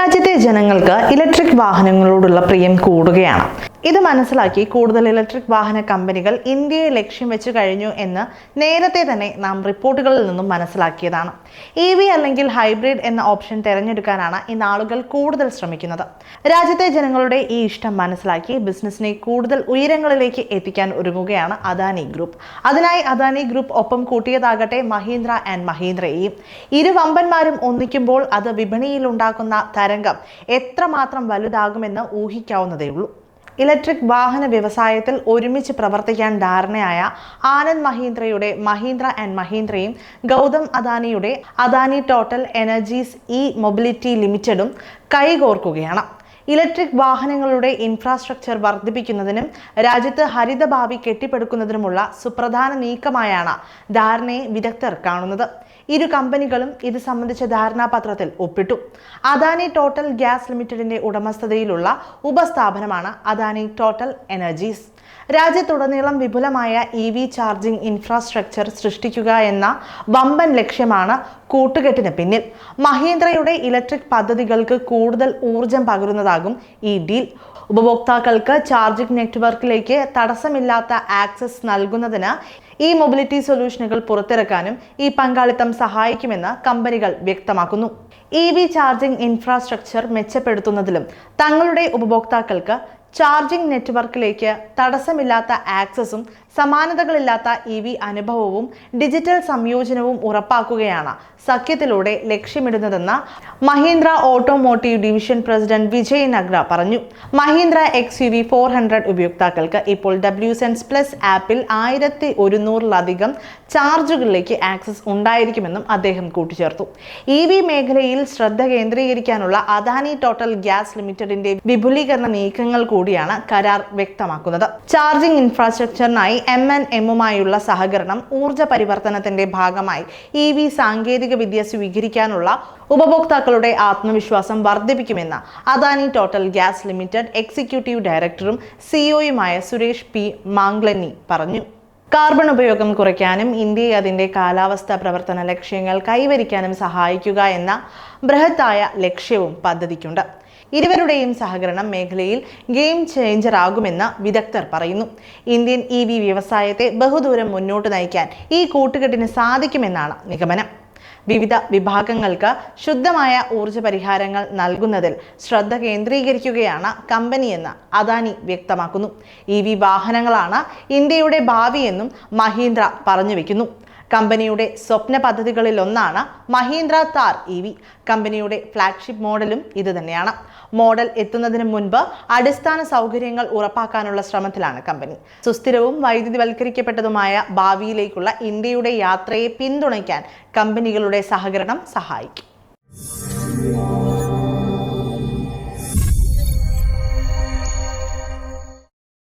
രാജ്യത്തെ ജനങ്ങൾക്ക് ഇലക്ട്രിക് വാഹനങ്ങളോടുള്ള പ്രിയം കൂടുകയാണ്. ഇത് മനസ്സിലാക്കി കൂടുതൽ ഇലക്ട്രിക് വാഹന കമ്പനികൾ ഇന്ത്യയെ ലക്ഷ്യം വെച്ച് കഴിഞ്ഞു എന്ന് നേരത്തെ തന്നെ നാം റിപ്പോർട്ടുകളിൽ നിന്നും മനസ്സിലാക്കിയതാണ്. ഇ വി അല്ലെങ്കിൽ ഹൈബ്രിഡ് എന്ന ഓപ്ഷൻ തിരഞ്ഞെടുക്കാനാണ് ഇന്ന് ആളുകൾ കൂടുതൽ ശ്രമിക്കുന്നത്. രാജ്യത്തെ ജനങ്ങളുടെ ഈ ഇഷ്ടം മനസ്സിലാക്കി ബിസിനസ്സിനെ കൂടുതൽ ഉയരങ്ങളിലേക്ക് എത്തിക്കാൻ ഒരുങ്ങുകയാണ് അദാനി ഗ്രൂപ്പ് അതിനായി അദാനി ഗ്രൂപ്പ് ഒപ്പം കൂട്ടിയതാകട്ടെ മഹീന്ദ്ര ആൻഡ് മഹീന്ദ്രയെയും ഇരു വമ്പന്മാരും ഒന്നിക്കുമ്പോൾ അത് വിപണിയിൽ ഉണ്ടാക്കുന്ന തരംഗം എത്രമാത്രം വലുതാകുമെന്ന് ഊഹിക്കാവുന്നതേ ഉള്ളൂ ഇലക്ട്രിക് വാഹന വ്യവസായത്തിൽ ഒരുമിച്ച് പ്രവർത്തിക്കാൻ ധാരണയായ ആനന്ദ് മഹീന്ദ്രയുടെ മഹീന്ദ്ര ആൻഡ് മഹീന്ദ്രയും Gautam അദാനിയുടെ Adani Total Energies E mobility ലിമിറ്റഡും കൈകോർക്കുകയാണ്. ഇലക്ട്രിക് വാഹനങ്ങളുടെ ഇൻഫ്രാസ്ട്രക്ചർ വർദ്ധിപ്പിക്കുന്നതിനും രാജ്യത്ത് ഹരിതഭാവി കെട്ടിപ്പടുക്കുന്നതിനുമുള്ള സുപ്രധാന നീക്കമായാണ് ധാരണയെ വിദഗ്ധർ കാണുന്നത്. ഇരു കമ്പനികളും ഇത് സംബന്ധിച്ച ധാരണാപത്രത്തിൽ ഒപ്പിട്ടു. അദാനി ടോട്ടൽ ഗ്യാസ് ലിമിറ്റഡിന്റെ ഉടമസ്ഥതയിലുള്ള ഉപസ്ഥാപനമാണ് അദാനി ടോട്ടൽ എനർജീസ്. രാജ്യത്തുടനീളം വിപുലമായ ഇ വി ചാർജിംഗ് ഇൻഫ്രാസ്ട്രക്ചർ സൃഷ്ടിക്കുക എന്ന വമ്പൻ ലക്ഷ്യമാണ് കൂട്ടുകെട്ടിന് പിന്നിൽ. മഹീന്ദ്രയുടെ ഇലക്ട്രിക് പദ്ധതികൾക്ക് കൂടുതൽ ഊർജം പകരുന്നതാകും ഈ ഡീൽ ഉപഭോക്താക്കൾക്ക് ചാർജിംഗ് നെറ്റ്വർക്കിലേക്ക് തടസ്സമില്ലാത്ത ആക്സസ് നൽകുന്നതിന് ഈ മൊബിലിറ്റി സൊല്യൂഷനുകൾ പുറത്തിറക്കാനും ഈ പങ്കാളിത്തം സഹായിക്കുമെന്ന് കമ്പനികൾ വ്യക്തമാക്കുന്നു. ഇ വി ചാർജിംഗ് ഇൻഫ്രാസ്ട്രക്ചർ മെച്ചപ്പെടുത്തുന്നതിലും തങ്ങളുടെ ഉപഭോക്താക്കൾക്ക് ചാർജിംഗ് നെറ്റ്വർക്കിലേക്ക് തടസ്സമില്ലാത്ത ആക്സസും സമാനതകളില്ലാത്ത ഇ വി അനുഭവവും ഡിജിറ്റൽ സംയോജനവും ഉറപ്പാക്കുകയാണ് സഖ്യത്തിലൂടെ ലക്ഷ്യമിടുന്നതെന്ന് Mahindra automotive division president Vijay Nakra പറഞ്ഞു. Mahindra X U V four hundred ഉപയോക്താക്കൾക്ക് ഇപ്പോൾ ഡബ്ല്യു സെൻസ് പ്ലസ് ആപ്പിൽ ആയിരത്തി ഒരുന്നൂറിലധികം ചാർജുകളിലേക്ക് ആക്സസ് ഉണ്ടായിരിക്കുമെന്നും അദ്ദേഹം കൂട്ടിച്ചേർത്തു. ഇ വി മേഖലയിൽ ശ്രദ്ധ കേന്ദ്രീകരിക്കാനുള്ള അദാനി ടോട്ടൽ ഗ്യാസ് ലിമിറ്റഡിന്റെ വിപുലീകരണ നീക്കങ്ങൾ കൂടിയാണ് കരാർ വ്യക്തമാക്കുന്നത്. ചാർജിംഗ് ഇൻഫ്രാസ്ട്രക്ചറിനായി എം എൻ എമ്മുമായുള്ള സഹകരണം ഊർജ പരിവർത്തനത്തിന്റെ ഭാഗമായി ഇ വി സാങ്കേതിക വിദ്യ സ്വീകരിക്കാനുള്ള ഉപഭോക്താക്കളുടെ ആത്മവിശ്വാസം വർദ്ധിപ്പിക്കുമെന്ന് Adani Total Gas Limited executive ഡയറക്ടറും സിഇഒയുമായ സുരേഷ് പി മാംഗ്ലനി പറഞ്ഞു. കാർബൺ ഉപയോഗം കുറയ്ക്കാനും ഇന്ത്യയെ അതിന്റെ കാലാവസ്ഥാ പ്രവർത്തന ലക്ഷ്യങ്ങൾ കൈവരിക്കാനും സഹായിക്കുക എന്ന ബൃഹത്തായ ലക്ഷ്യവും പദ്ധതിക്കുണ്ട്. ഇരുവരുടെയും സഹകരണം മേഖലയിൽ ഗെയിം ചേഞ്ചർ ആകുമെന്ന് വിദഗ്ധർ പറയുന്നു. ഇന്ത്യൻ ഇ വി വ്യവസായത്തെ ബഹുദൂരം മുന്നോട്ട് നയിക്കാൻ ഈ കൂട്ടുകെട്ടിന് സാധിക്കുമെന്നാണ് നിഗമനം. വിവിധ വിഭാഗങ്ങൾക്ക് ശുദ്ധമായ ഊർജ പരിഹാരങ്ങൾ നൽകുന്നതിൽ ശ്രദ്ധ കേന്ദ്രീകരിക്കുകയാണ് കമ്പനിയെന്ന് അദാനി വ്യക്തമാക്കുന്നു. ഇ വി വാഹനങ്ങളാണ് ഇന്ത്യയുടെ ഭാവിയെന്നും മഹീന്ദ്ര പറഞ്ഞു വെക്കുന്നു. കമ്പനിയുടെ സ്വപ്ന പദ്ധതികളിൽ ഒന്നാണ് മഹീന്ദ്ര താർ ഇ വി. കമ്പനിയുടെ ഫ്ലാഗ്ഷിപ്പ് മോഡലും ഇത് തന്നെയാണ്. മോഡൽ എത്തുന്നതിന് മുൻപ് അടിസ്ഥാന സൗകര്യങ്ങൾ ഉറപ്പാക്കാനുള്ള ശ്രമത്തിലാണ് കമ്പനി. സുസ്ഥിരവും വൈദ്യുതിവൽക്കരിക്കപ്പെട്ടതുമായ ഭാവിയിലേക്കുള്ള ഇന്ത്യയുടെ യാത്രയെ പിന്തുണയ്ക്കാൻ കമ്പനികളുടെ സഹകരണം സഹായിക്കും.